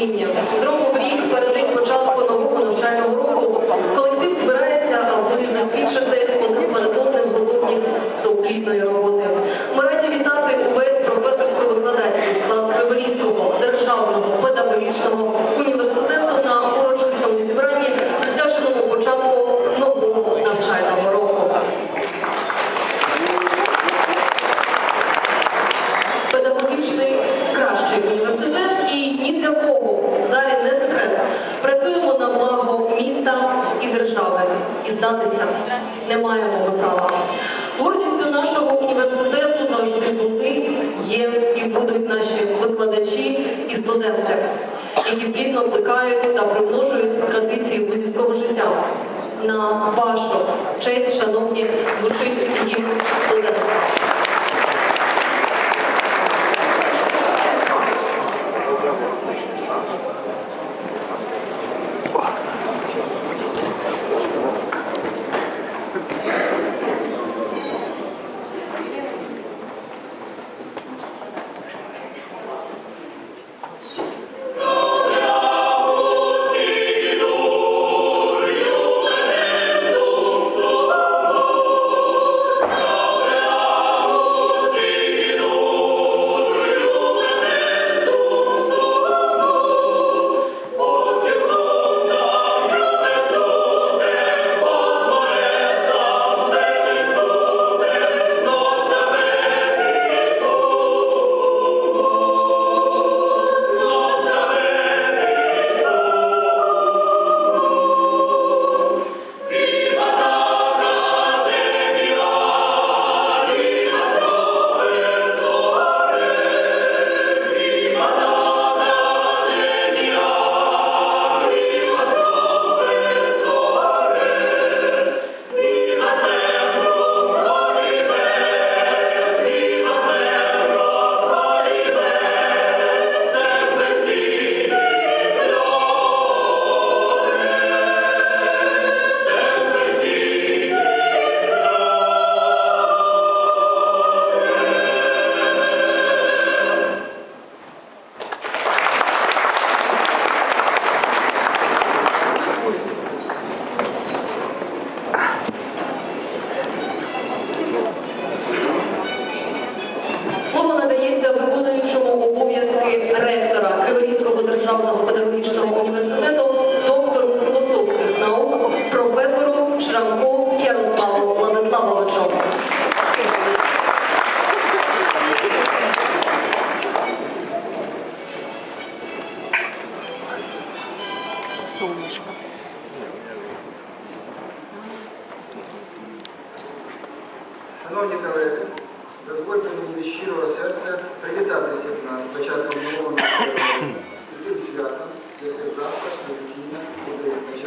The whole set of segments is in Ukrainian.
розуміння. З року в рік перед початку нового навчального року колектив збирається, аби засвідчити один перед одним готовність до плідної роботи. Ми раді вітати увесь професорсько-викладацький склад Криворізького державного педагогічного університету на урочистому зібранні, присвяченому початку нового навчального року. Педагогічний кращий університет і ні для кого в залі не секрет. Працюємо на благо держави. І здатися не маємо ми права. Гордістю нашого університету завжди були, є і будуть наші викладачі і студенти, які плідно плекають та примножують традиції вузівського життя. На вашу честь, шановні, звучить їм студенти.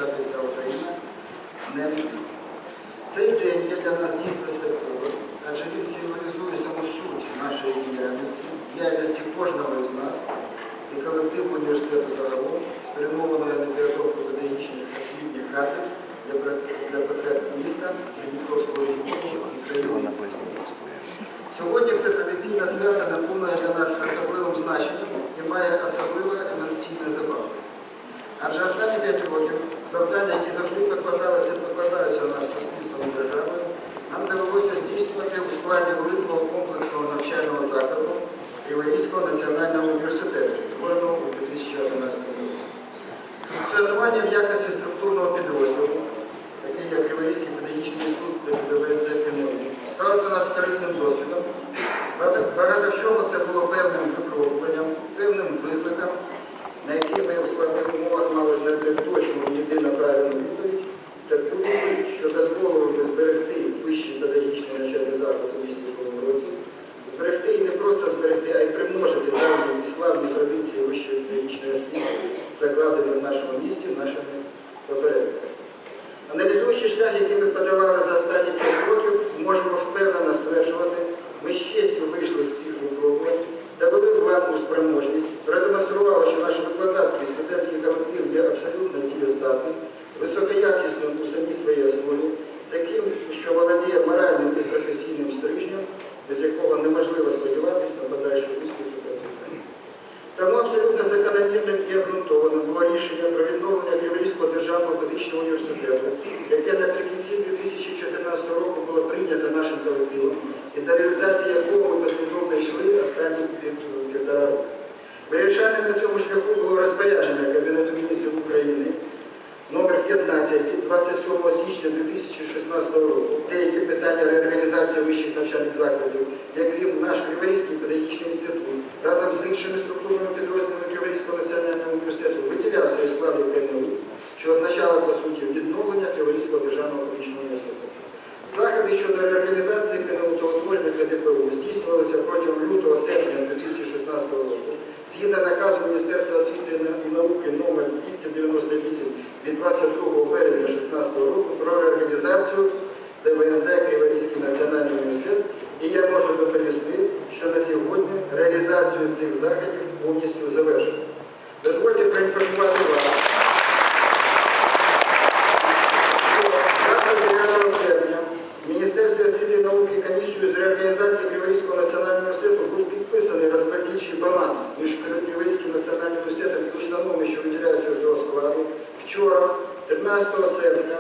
Буде Україна Днем Світу. Цей день є для нас дійсно святковим, адже він символізує саму суть нашої діяльності, діяльності кожного із нас і колективу університету загалом, спрямованої на підготовку педагогічних освітніх кадрів для потреб міста, Дніпровського регіону і країни. Сьогодні це традиційне свято наповнює для нас особливим значенням і має особливе емоційне забавлення. Адже останні п'ять років завдання, які завжди покладалися і покладаються на нас суспільством і державою, нам довелося здійснювати у складі великого комплексного навчального закладу Іванівського національного університету, створеного у 2011 році. Функціонування в якості структурного підрозділу, який є Криворізький педагогічний інститут ПДВЗ КНУ, став для нас корисним досвідом. Багато- Багато в чому це було певним випробуванням, певним викликом, на який ми в складних умовах мали знайти точну єдину правильну відповідь, таку відповідь, що дозволило би зберегти вищий педагогічний навчальний заклад у місті Кривому Розі, зберегти і не просто зберегти, а й примножити давні і славні традиції вищої педагогічної освіти, закладені в нашому місті нашими попередниками. Аналізуючи шлях, який ми подолали за останні 5 років, можемо впевнено стверджувати, ми з честю вийшли з цих випробувань, довели власну спроможність, продемонстрували, що наш викладацький студентський колектив є абсолютно дієздатним, високоякісним у самій своїй основі, таким, що володіє моральним і професійним стрижнем, без якого неможливо сподіватися на подальшу успіх і процвітання. Тому абсолютно закономірним і обґрунтованим було рішення про відновлення Криворізького державного педагогічного університету, яке наприкінці 2014 року було прийнято нашим колективом і до реалізації якого ми послідовно йшли останні півтора року. Вирішальним на цьому шляху було розпорядження Кабінету міністрів України номер 15 від 27 січня 2016 року деякі питання реорганізації вищих навчальних закладів, яким наш Криворізький педагогічний інститут разом з іншими структурними підрозділами Криворізького національного університету виділявся із складу КНУ, що означало по суті відновлення Криворізького державного педагогічного університету. Заходи щодо реорганізації КНУ та утворення КДПУ здійснювалися протягом лютого-серпня 2016 року згідно наказу Міністерства освіти і науки номер 298 від 22 березня 2016 року про реорганізацію ДВНЗ Криворізький національний університет. І я можу доповісти, що на сьогодні реалізацію цих заходів повністю завершено. Дозвольте проінформувати вас. 29 серпня в Міністерстві освіти і науки комісією з реорганізації Криворізького національного університету був підписаний розподільчий баланс між Криворізьким національним університетом і установами, що виділяються з його складу. Вчора, 13 серпня,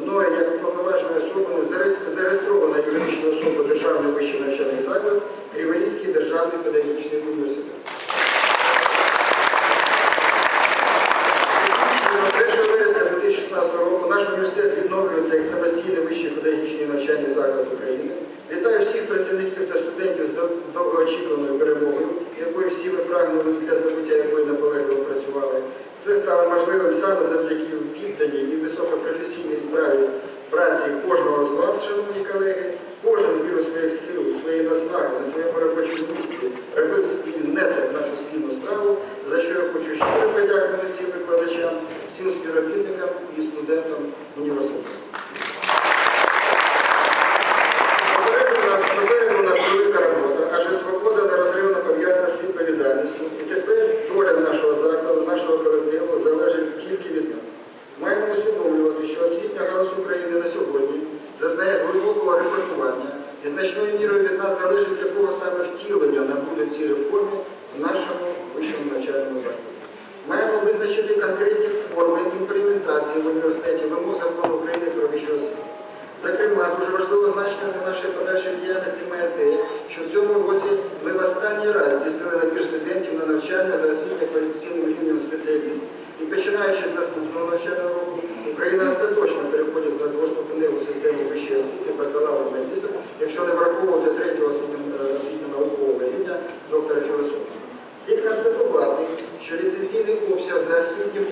мною як уповноваженою особою зареєстр- зареєстрована юридична особа Державний вищий навчальний заклад Криворізький державний педагогічний університет. 1 вересня 2016 року наш університет відновлюється як самостійний вищий педагогічний навчальний заклад України. Вітаю всіх працівників та студентів з дов- довгоочікуваною перемогою, якої і для здобуття якої наполегливо працювали. Це стало можливим саме завдяки відданій і високопрофесійній справі праці кожного з вас, шановні колеги. Кожен віру своїх сил, своєї наснаги на своєму робочому місці робив свій внесок в нашу спільну справу, за що я хочу щиро подякувати всім викладачам, всім співробітникам і студентам університету. Попереду у нас, попереду у нас велика робота, адже свобода нерозривно пов'язана з відповідальністю. І тепер доля нашого закладу, нашого колективу залежить тільки від нас. Маємо усвідомлювати, що освітня галузь України на сьогодні зазнає глибокого реформування і значною мірою від нас залежить якого саме втілення набуде ці реформи в нашому вищому навчальному закладі. Маємо визначити конкретні форми імплементації в університеті вимог закону України про вищу освіту. Зокрема, дуже важливе значення для нашої подальшої діяльності має те, що в цьому році ми в останній раз здійснили набір студентів на навчання за освітньо кваліфікаційним рівнем спеціалістів. І починаючи з наступного навчального року, Україна остаточно двоступеневу систему вищої освіти, бакалавр, магістр, якщо не враховувати третього освітньо- освітньо-наукового рівня доктора філософії. Слід констатувати, що ліцензійний обсяг за освітнім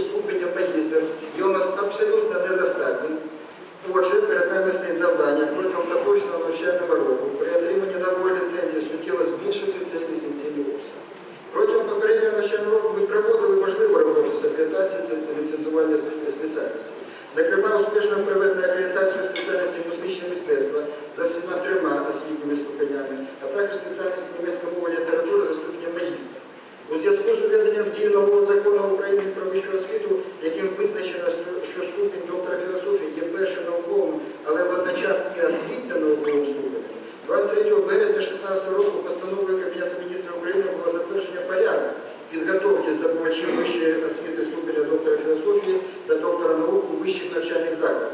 ступенем магістр є у нас абсолютно недостатнім. Отже, перед нами стоїть завдання протягом поточного навчального року при отриманні нової ліцензії суттєво збільшити цей ліцензійний обсяг. Протягом попереднього навчального року ми проводили важливу роботу з акредитації та ліцензування спе- спеціальностей. Зокрема, успішно проведено акредитацію спеціальності музичне мистецтво за всіма трьома освітніми ступенями, а також спеціальності німецька мова і література за ступенем магістра. У зв'язку з введенням в дію нового закону України про вищу освіту, яким визначено, що ступінь доктора філософії є першим науковим, але водночас і освітньо науковим ступенем, 23 березня 2016 року постановою Кабінету міністрів України було затвердження порядку підготовки здобувачів вищої освіти ступеня доктора філософії та доктора наук у вищих навчальних закладах.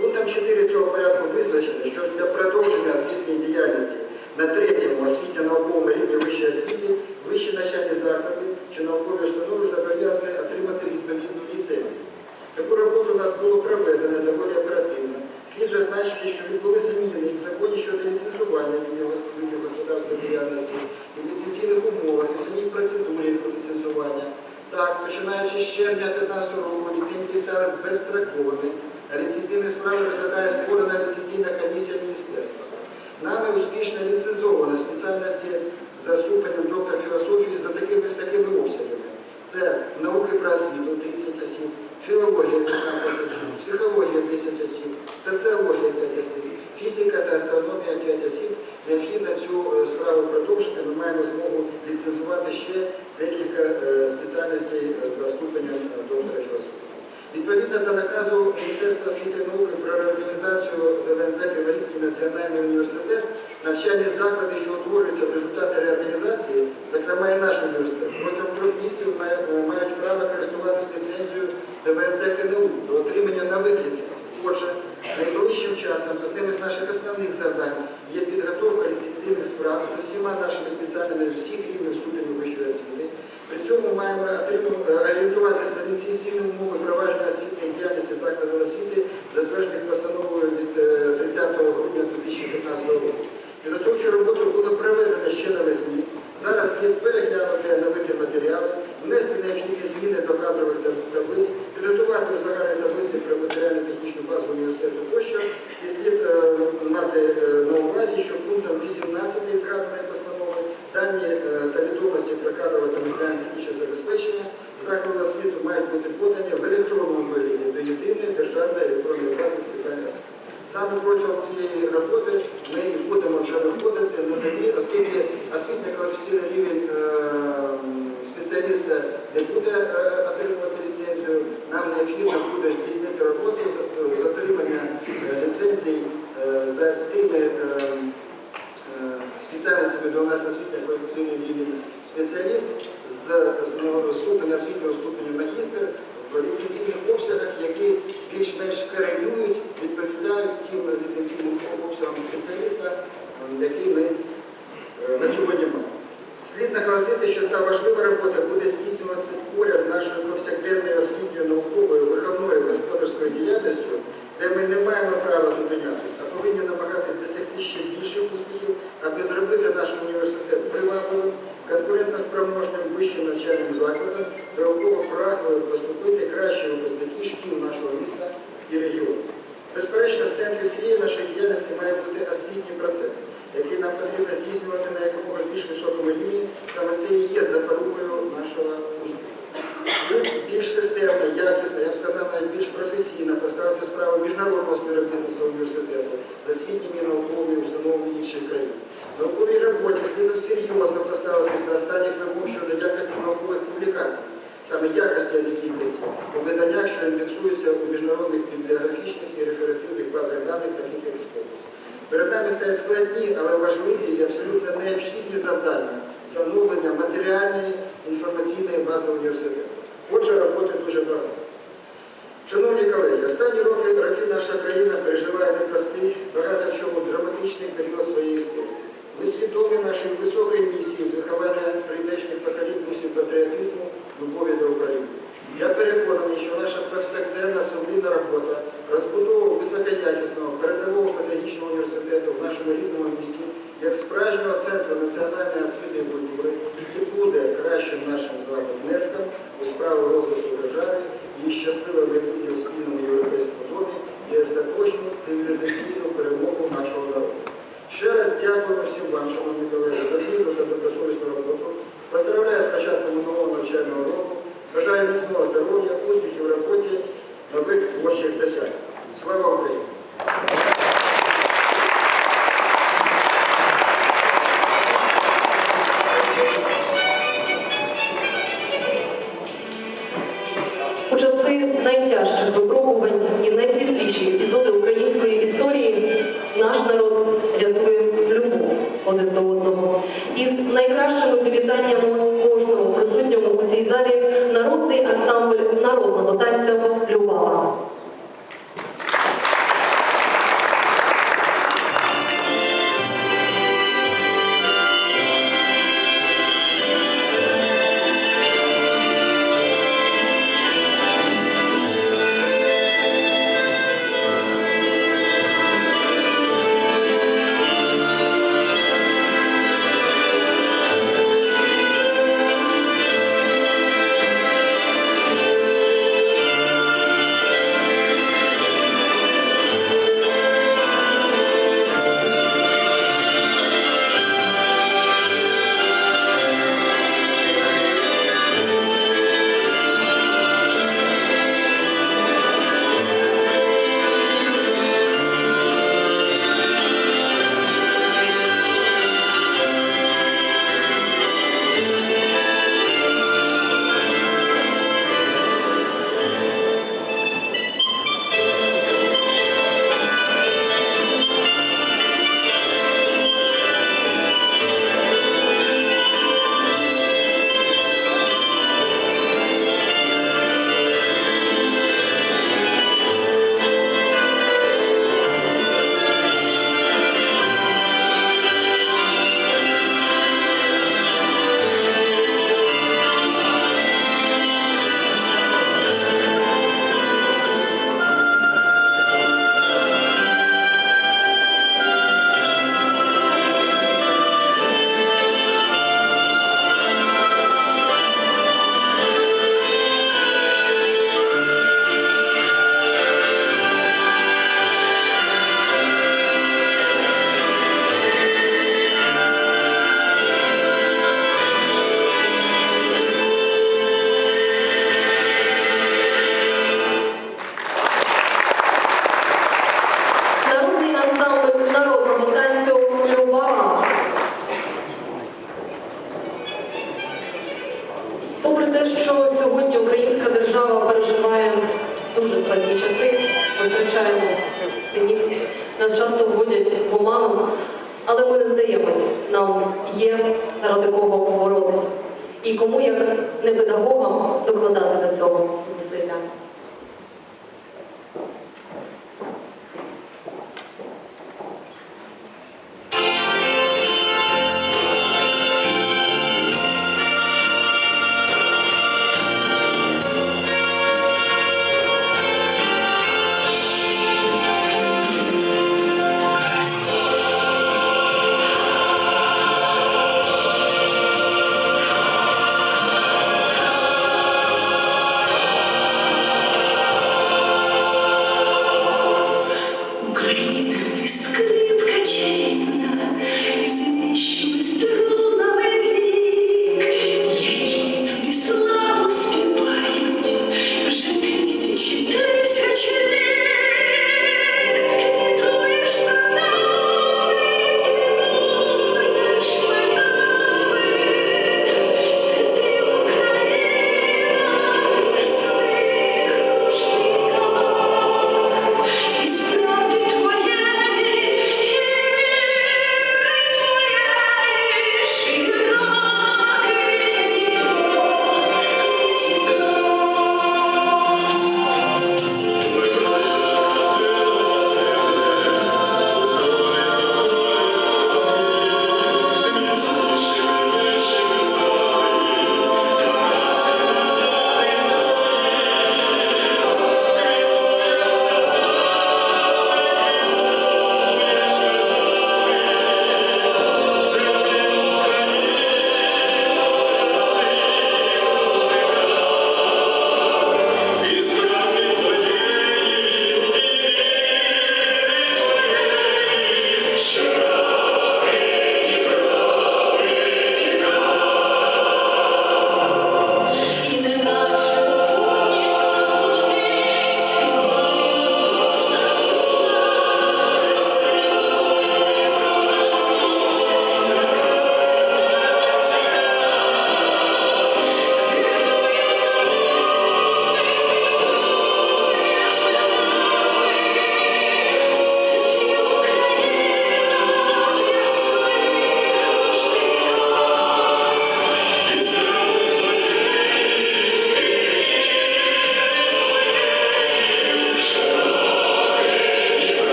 Пунктом 4 цього порядку визначено, що для продовження освітньої діяльності на третьому освітньо-науковому рівні вищої освіти вищі навчальні заклади чи наукові установи зобов'язані отримати відповідну ліцензію. Таку роботу у нас було проведено доволі оперативно. Слід зазначити, що відбулися зміни в законі щодо ліцензування господарської діяльності, і ліцензійних умовах, і самій процедурі ліцензування. Так, починаючи з червня 2015 року, ліцензії стали безстроковими, а ліцензійні справи розглядає створена ліцензійна комісія міністерства. Нами успішно ліцензовано спеціальності за ступенем доктор філософії за такими, такими обсягами. Це науки про освіту 30 осіб, філологія 15 осіб, психологія 10 осіб, соціологія 5 осіб, фізика та астрономія 5 осіб. Необхідно цю е, справу продовжити. Ми маємо змогу ліцензувати ще декілька е, спеціальностей е, за ступенем е, доктора філософії. Відповідно до наказу Міністерства освіти і науки про реорганізацію ДВНЗ Криворізького національний університет, навчальні заклади, що утворюються в результаті реорганізації, зокрема і наш університет, протягом трьох місяців мають право користуватися ліцензією ДВНЗ КНУ до отримання нових ліцензій. Отже, найближчим часом одним із наших основних завдань є підготовка ліцензійних справ за всіма нашими спеціальними всіх рівнів ступенів. При цьому маємо е, орієнтуватися на ліцензійні умови провадження освітньої діяльності закладів освіти, затверджених постановою від е, 30 грудня 2015 року. Підготовчу роботу було проведено ще навесні. Зараз слід переглянути новити матеріали, внести необхідні зміни до кадрових таблиць, підготувати у загальній таблиці про матеріально-технічну базу університету тощо. І слід е, мати е, на увазі, що пунктом 18 згаданої постанови дані е, про кадрове та матеріально-технічне забезпечення закладу освіту мають бути подані в електронному вигляді до єдиної державної електронної бази з питань освіти. Саме протягом цієї роботи ми будемо вже виходити на нові, оскільки освітньо кваліфікаційний рівень е, спеціаліста не буде е, отримувати ліцензію, нам необхідно буде здійснити роботу з- отримання е, ліцензій за тими спеціальностями до нас освітньо кваліфікаційний рівень спеціаліст з ступеня освітнього ступеня магістр в ліцензійних обсягах, які більш-менш корелюють, відповідають тим ліцензійним обсягам спеціаліста, який ми е, на сьогодні маємо. Слід наголосити, що ця важлива робота буде здійснюватися поряд з нашою повсякденною освітньою, науковою, виховною, господарською діяльністю, де ми не маємо права зупинятися, а повинні намагатись досягти ще більших успіхів, аби зробити наш університет привабливим, конкурентноспроможним вищим навчальним закладом, до якого прагнули поступити кращі випускники шкіл нашого міста і регіону. Безперечно, в центрі всієї нашої діяльності має бути освітній процес, який нам потрібно здійснювати на якомога більш високому рівні. Саме це і є запорукою нашого успіху. Слід більш системно, якісно, я б сказав, навіть більш професійно поставити справу міжнародного співробітництва університету з освітніми і науковими установами інших країн. Науковій роботі слід серйозно поставитись на останніх вимог щодо якості наукових публікацій, саме якості, а не кількості, у виданнях, що індексуються у міжнародних бібліографічних і реферативних базах даних, таких як Scopus. Перед нами стоять складні, але важливі і абсолютно необхідні завдання встановлення матеріальної інформаційної бази університету. Отже, роботи дуже багато. Шановні колеги, останні роки, роки наша країна переживає непростий, багато в чому драматичний період своєї історії. Ми свідомі нашої високої місії з виховання прийдешніх поколінь дусів патріотизму, любові до України. Я переконаний, що наша повсякденна сумлінна робота, розбудова високоякісного передового педагогічного університету в нашому рідному місті, як справжнього центру національної освіти і культури, і буде кращим нашим з вами внеском у справу розвитку держави, її щасливе майбутнє у спільному європейському домі і остаточну цивілізаційну перемогу нашого народу. Ще раз дякуємо всім вам, шановні колеги, за плідну та добросовісну роботу. Поздравляю з початком нового навчального року. Бажаю міцного здоров'я, успіхів в роботі, нових творчих досягнень. Слава Україні!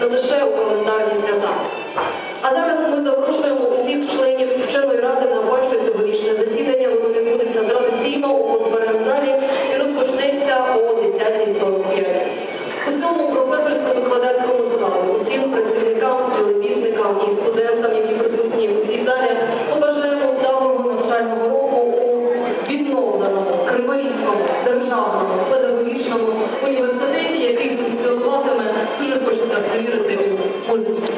Не лише у календарні свята. А зараз ми запрошуємо усіх членів вченої ради на перше цьогорічне засідання. Воно відбудеться традиційно у конференц-залі і розпочнеться о 10.45. Усьому професорсько-викладацькому складу, усім працівникам, співробітникам і студентам, які присутні у цій залі, побажаємо вдалого навчального року у відновленому Криворізькому державному педагогічному університеті, який